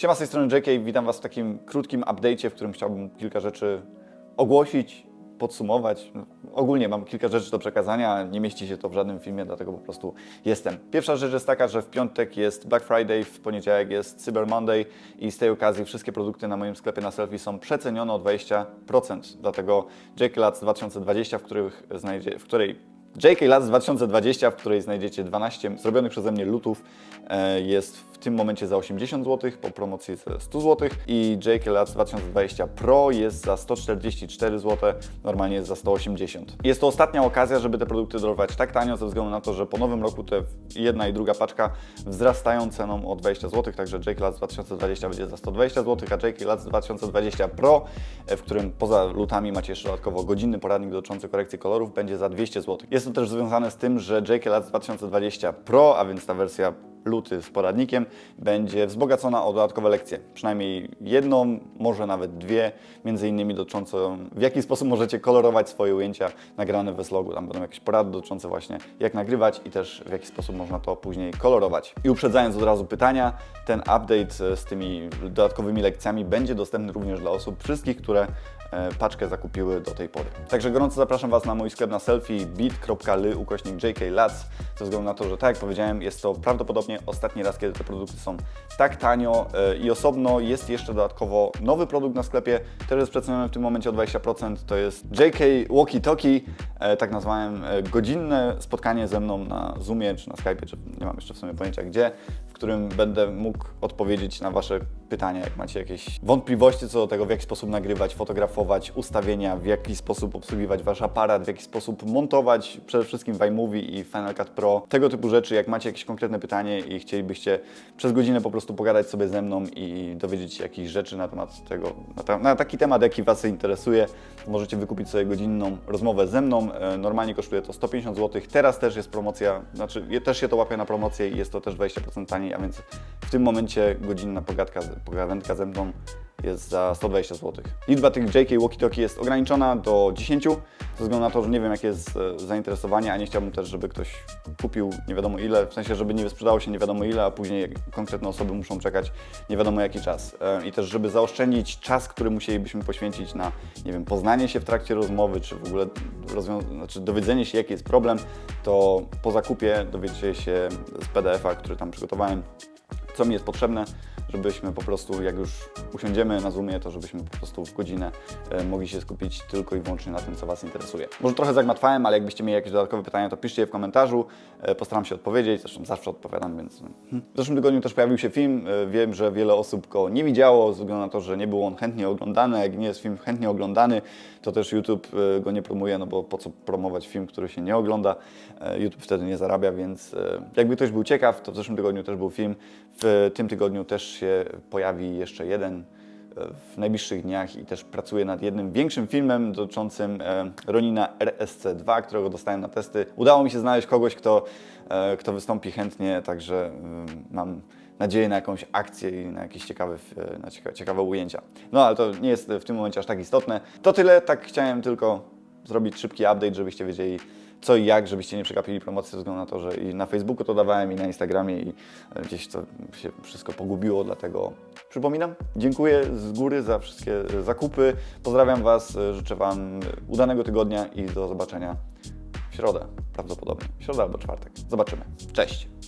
Siema z tej strony JK, witam Was w takim krótkim update'cie, w którym chciałbym kilka rzeczy ogłosić, podsumować. No, Ogólnie mam kilka rzeczy do przekazania, nie mieści się to w żadnym filmie, dlatego po prostu jestem. Pierwsza rzecz jest taka, że w piątek jest Black Friday, w poniedziałek jest Cyber Monday i z tej okazji wszystkie produkty na moim sklepie na selfie są przecenione o 20%. Dlatego JK Lats 2020, w, których znajdzie, w której JK Lats 2020, w której znajdziecie 12 zrobionych przeze mnie lutów, e, jest w tym momencie za 80 zł, po promocji za 100 zł i JK Lats 2020 Pro jest za 144 zł, normalnie jest za 180. Jest to ostatnia okazja, żeby te produkty dorwać tak tanio, ze względu na to, że po nowym roku te jedna i druga paczka wzrastają ceną o 20 zł, także JK Lats 2020 będzie za 120 zł, a JK Lats 2020 Pro, e, w którym poza lutami macie jeszcze dodatkowo godzinny poradnik dotyczący korekcji kolorów, będzie za 200 zł. Jest to też związane z tym, że JK Lats 2020 Pro, a więc ta wersja luty z poradnikiem, będzie wzbogacona o dodatkowe lekcje. Przynajmniej jedną, może nawet dwie, między innymi dotyczącą w jaki sposób możecie kolorować swoje ujęcia nagrane w vlogu. Tam będą jakieś porady dotyczące właśnie jak nagrywać i też w jaki sposób można to później kolorować. I uprzedzając od razu pytania, ten update e, z tymi dodatkowymi lekcjami będzie dostępny również dla osób wszystkich, które e, paczkę zakupiły do tej pory. Także gorąco zapraszam Was na mój sklep na selfie bit.ly ukośnik jklats ze względu na to, że tak jak powiedziałem, jest to prawdopodobnie ostatni raz, kiedy te produkty są tak tanio e, i osobno jest jeszcze dodatkowo nowy produkt na sklepie, też jest przeceniony w tym momencie o 20%, to jest JK Walkie Talkie, e, tak nazwałem e, godzinne spotkanie ze mną na Zoomie czy na Skype'ie, czy nie mam jeszcze w sumie pojęcia gdzie, w którym będę mógł odpowiedzieć na Wasze pytania, jak macie jakieś wątpliwości co do tego, w jaki sposób nagrywać, fotografować, ustawienia, w jaki sposób obsługiwać Wasz aparat, w jaki sposób montować przede wszystkim w iMovie i Final Cut Pro, tego typu rzeczy, jak macie jakieś konkretne pytanie i chcielibyście przez godzinę po prostu pogadać sobie ze mną i dowiedzieć się jakichś rzeczy na temat tego, na, ta, na taki temat, jaki Was interesuje, możecie wykupić sobie godzinną rozmowę ze mną. E, Normalnie kosztuje to 150 zł, teraz też jest promocja, znaczy też się to łapie na promocję i jest to też 20% taniej, a więc w tym momencie godzinna pogadka, pogawędka ze mną jest za 120 zł. Liczba tych JK Walkie-Talkie jest ograniczona do 10, ze względu na to, że nie wiem jakie jest e, zainteresowanie, a nie chciałbym też, żeby ktoś kupił nie wiadomo ile, w sensie, żeby nie sprzedało się nie wiadomo ile, a później konkretne osoby muszą czekać nie wiadomo jaki czas. E, I też, żeby zaoszczędzić czas, który musielibyśmy poświęcić na, nie wiem, poznanie się w trakcie rozmowy, czy w ogóle znaczy dowiedzenie się, jaki jest problem, to po zakupie dowiecie się z PDF-a, który tam przygotowałem, co mi jest potrzebne, żebyśmy po prostu, jak już usiądziemy na Zoomie, to żebyśmy po prostu w godzinę e, mogli się skupić tylko i wyłącznie na tym, co Was interesuje. Może trochę zagmatwałem, ale jakbyście mieli jakieś dodatkowe pytania, to piszcie je w komentarzu, e, postaram się odpowiedzieć, zresztą zawsze odpowiadam, więc... no. W zeszłym tygodniu też pojawił się film, e, wiem, że wiele osób go nie widziało, ze względu na to, że nie był on chętnie oglądany, jak nie jest film chętnie oglądany, to też YouTube go nie promuje, no bo po co promować film, który się nie ogląda, YouTube wtedy nie zarabia, więc jakby ktoś był ciekaw, to w zeszłym tygodniu też był film, w tym tygodniu też się pojawi jeszcze jeden e, w najbliższych dniach i też pracuję nad jednym większym filmem dotyczącym e, Ronina RSC2, którego dostałem na testy. Udało mi się znaleźć kogoś, kto, e, kto wystąpi chętnie, także mam nadzieję na jakąś akcję i na jakieś ciekawe, na cieka- ciekawe ujęcia. No ale to nie jest w tym momencie aż tak istotne. To tyle, tak chciałem tylko zrobić szybki update, żebyście wiedzieli co i jak, żebyście nie przegapili promocji ze względu na to, że i na Facebooku to dawałem i na Instagramie i e, gdzieś to się wszystko pogubiło, dlatego przypominam, dziękuję z góry za wszystkie e, zakupy, pozdrawiam Was, e, życzę Wam udanego tygodnia i do zobaczenia w środę prawdopodobnie, środa albo czwartek, zobaczymy, cześć!